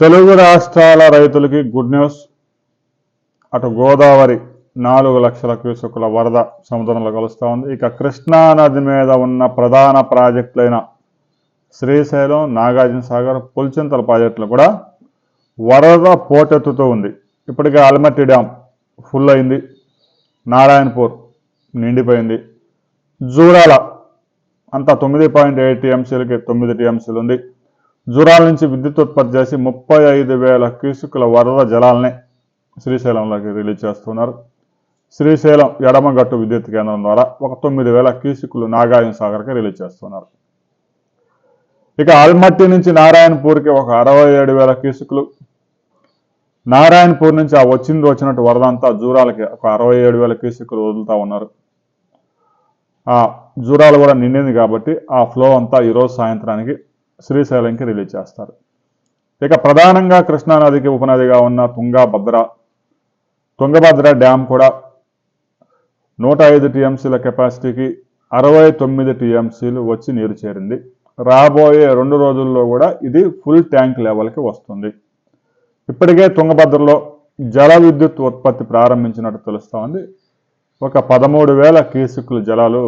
తెలుగు రాష్ట్రాల రైతులకి good news. అటు గోదావరి నాలుగు లక్షల క్యూసెక్కుల వరద సముద్రంలో కలుస్తూ ఉంది. ఇక కృష్ణా నది మీద ఉన్న ప్రధాన ప్రాజెక్టులైన శ్రీశైలం నాగార్జున సాగర్ పుల్చింతల ప్రాజెక్టులు కూడా వరద పోటెత్తుతూ ఉంది. ఇప్పటికే అల్మట్టి డ్యామ్ ఫుల్ అయింది. నారాయణపూర్ నిండిపోయింది. జూరాల అంతా తొమ్మిది పాయింట్ ఎయిట్ టీఎంసీలకి తొమ్మిది టీఎంసీలు ఉంది. జూరాల నుంచి విద్యుత్ ఉత్పత్తి చేసి ముప్పై ఐదు వేల క్యూసుకుల వరద జలాల్ని శ్రీశైలంలోకి రిలీజ్ చేస్తున్నారు. శ్రీశైలం ఎడమగట్టు విద్యుత్ కేంద్రం ద్వారా ఒక తొమ్మిది వేల క్యూసికులు నాగార్జున సాగర్కి రిలీజ్ చేస్తున్నారు. ఇక ఆల్మట్టి నుంచి నారాయణపూర్కి ఒక అరవై ఏడు వేల క్యూసికులు నారాయణపూర్ నుంచి ఆ వచ్చింది వచ్చినట్టు వరద అంతా జూరాలకి ఒక అరవై ఏడు వేల క్యూసికులు వదులుతా ఉన్నారు. ఆ జూరాలు కూడా నిండింది కాబట్టి ఆ ఫ్లో అంతా ఈరోజు సాయంత్రానికి శ్రీశైలంకి రిలీజ్ చేస్తారు. ఇక ప్రధానంగా కృష్ణానదికి ఉపనదిగా ఉన్న తుంగభద్ర తుంగభద్ర డ్యామ్ కూడా నూట ఐదు టీఎంసీల కెపాసిటీకి అరవై తొమ్మిది టీఎంసీలు వచ్చి నీరు చేరింది. రాబోయే రెండు రోజుల్లో కూడా ఇది ఫుల్ ట్యాంక్ లెవెల్కి వస్తుంది. ఇప్పటికే తుంగభద్రలో జల విద్యుత్ ఉత్పత్తి ప్రారంభించినట్టు తెలుస్తోంది ఒక పదమూడు వేల కీసుకుల జలాలు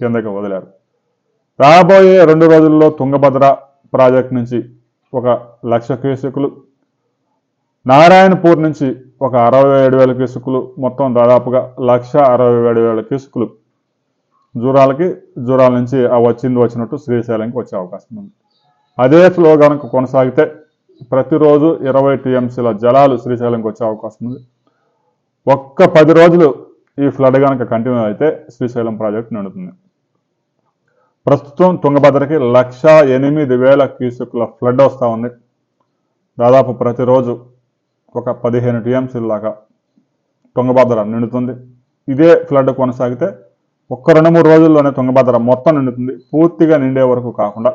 కిందకి వదిలారు. రాబోయే రెండు రోజుల్లో తుంగభద్ర ప్రాజెక్ట్ నుంచి ఒక లక్ష క్యూసిక్లు నారాయణపూర్ నుంచి ఒక అరవై ఏడు వేల క్యూసిక్లు మొత్తం దాదాపుగా లక్ష అరవై ఏడు వేల క్యూసిక్లు జూరాలకి జూరాల నుంచి వచ్చింది వచ్చినట్టు శ్రీశైలంకి వచ్చే అవకాశం ఉంది. అదే ఫ్లో కనుక కొనసాగితే ప్రతిరోజు ఇరవై టీఎంసీల జలాలు శ్రీశైలంకి వచ్చే అవకాశం ఉంది. ఒక్క పది రోజులు ఈ ఫ్లడ్ కనుక కంటిన్యూ అయితే శ్రీశైలం ప్రాజెక్ట్ నిండుతుంది. ప్రస్తుతం తుంగభద్రకి లక్ష ఎనిమిది వేల క్యూసెక్ల ఫ్లడ్ వస్తూ ఉంది. దాదాపు ప్రతిరోజు ఒక పదిహేను టీఎంసీల దాకా తుంగభద్ర నిండుతుంది. ఇదే ఫ్లడ్ కొనసాగితే ఒక్క రెండు మూడు రోజుల్లోనే తుంగభద్ర మొత్తం నిండుతుంది. పూర్తిగా నిండే వరకు కాకుండా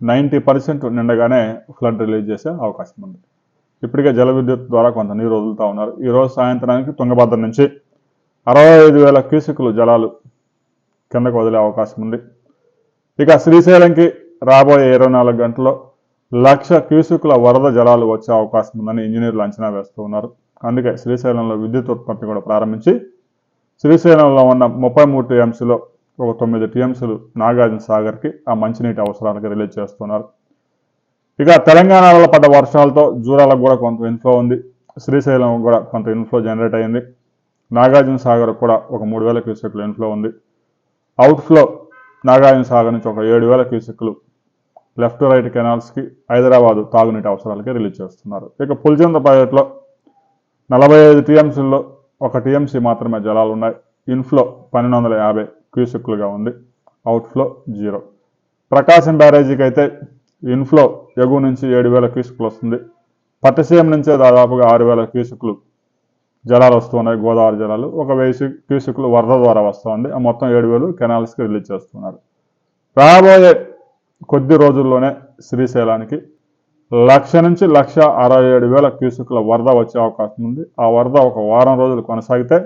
నైంటీ పర్సెంట్ నిండగానే ఫ్లడ్ రిలీజ్ చేసే అవకాశం ఉంది. ఇప్పటికే జల విద్యుత్ ద్వారా కొంత నీరు వదులుతూ ఉన్నారు. ఈరోజు సాయంత్రానికి తుంగభద్ర నుంచి అరవై ఐదు వేల క్యూసెక్లు జలాలు కిందకు వదిలే అవకాశం ఉంది. ఇక శ్రీశైలంకి రాబోయే ఇరవై నాలుగు గంటల్లో లక్ష క్యూసుకుల వరద జలాలు వచ్చే అవకాశం ఉందని ఇంజనీర్లు అంచనా వేస్తూ ఉన్నారు. అందుకే శ్రీశైలంలో విద్యుత్ ఉత్పత్తి కూడా ప్రారంభించి శ్రీశైలంలో ఉన్న ముప్పై మూడు టీఎంసీలో ఒక తొమ్మిది టీఎంసీలు నాగార్జున సాగర్కి ఆ మంచినీటి అవసరాలకు రిలీజ్ చేస్తున్నారు. ఇక తెలంగాణలో పడ్డ వర్షాలతో జూరాలకు కూడా కొంత ఇన్ఫ్లో ఉంది. శ్రీశైలం కూడా కొంత ఇన్ఫ్లో జనరేట్ అయింది. నాగార్జున సాగర్ కూడా ఒక మూడు వేల క్యూసెక్ల ఇన్ఫ్లో ఉంది. అవుట్ఫ్లో నాగార్జున సాగర్ నుంచి ఒక ఏడు వేల క్యూసెక్లు లెఫ్ట్ రైట్ కెనాల్స్కి హైదరాబాదు తాగునీటి అవసరాలకి రిలీజ్ చేస్తున్నారు. ఇక పులిచింత ప్రాజెక్టులో నలభై ఐదు టీఎంసీల్లో ఒక టీఎంసీ మాత్రమే జలాలు ఉన్నాయి ఇన్ఫ్లో పన్నెండు వందల యాభై క్యూసెక్లుగా ఉంది. Outflow zero. ప్రకాశం బ్యారేజీకి అయితే ఇన్ఫ్లో ఎగువ నుంచి ఏడు వేల క్యూసెక్లు వస్తుంది పట్టసీమ నుంచే దాదాపుగా ఆరు వేల క్యూసెక్లు జలాలు వస్తున్నాయి గోదావరి జలాలు. ఒక వెయ్యి క్యూసెక్లు వరద ద్వారా వస్తుంది ఆ మొత్తం ఏడు వేలు కెనాల్స్కి రిలీజ్ చేస్తున్నారు. రాబోయే కొద్ది రోజుల్లోనే శ్రీశైలానికి లక్ష నుంచి లక్ష అరవై ఏడు వేల క్యూసెక్ల వరద వచ్చే అవకాశం ఉంది. ఆ వరద ఒక వారం రోజులు కొనసాగితే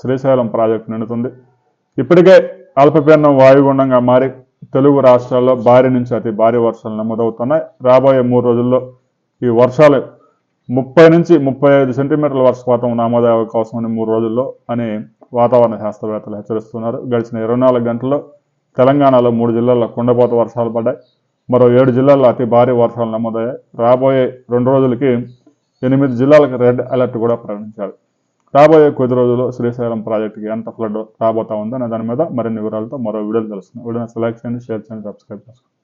శ్రీశైలం ప్రాజెక్టు నిండుతుంది. ఇప్పటికే అల్పపీడనం వాయుగుండంగా మారి తెలుగు రాష్ట్రాల్లో భారీ నుంచి అతి భారీ వర్షాలు నమోదవుతున్నాయి. రాబోయే మూడు రోజుల్లో ఈ వర్షాలు ముప్పై నుంచి ముప్పై ఐదు సెంటీమీటర్ల వర్షపాతం నమోదయ్యే అవకాశం ఉంది మూడు రోజుల్లో అని వాతావరణ శాస్త్రవేత్తలు హెచ్చరిస్తున్నారు. గడిచిన ఇరవై నాలుగు గంటల్లో తెలంగాణలో మూడు జిల్లాల్లో కుండపోత వర్షాలు పడ్డాయి. మరో ఏడు జిల్లాల్లో అతి భారీ వర్షాలు నమోదయ్యాయి. రాబోయే రెండు రోజులకి ఎనిమిది జిల్లాలకు రెడ్ అలర్ట్ కూడా ప్రకటించారు. రాబోయే కొద్ది రోజుల్లో శ్రీశైలం ప్రాజెక్టుకి ఎంత ఫ్లడ్ రాబోతా ఉందో అనే దాని మీద మరిన్ని వివరాలతో మరో వీడియోలు తెలుస్తుంది వీడియోని సెలెక్ట్ చేయండి షేర్ చేయండి సబ్స్క్రైబ్ చేసుకోండి.